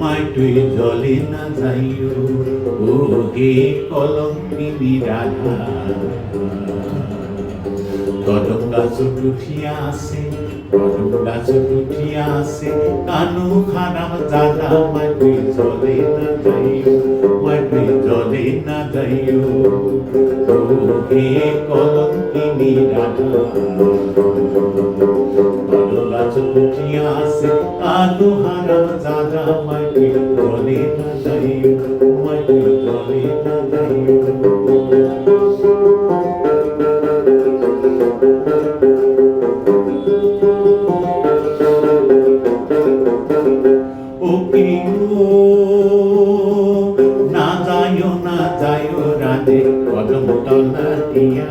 মাটির জলে না যাইও ও হে কলঙ্কিনী রাধা কদম গাছ উঠিয়া আসে কদম আসে কানু খারাপ দাদা মাটির জলে না যাইও মাটির জলে না যাইও। ও হে কলঙ্কিনী রাধা আসে কানু হারাম দাদা মাটির জলে না যাইও মাটির জলে না যাইও না যায়ও না যায়ও রাধে কদম তলা দিয়া।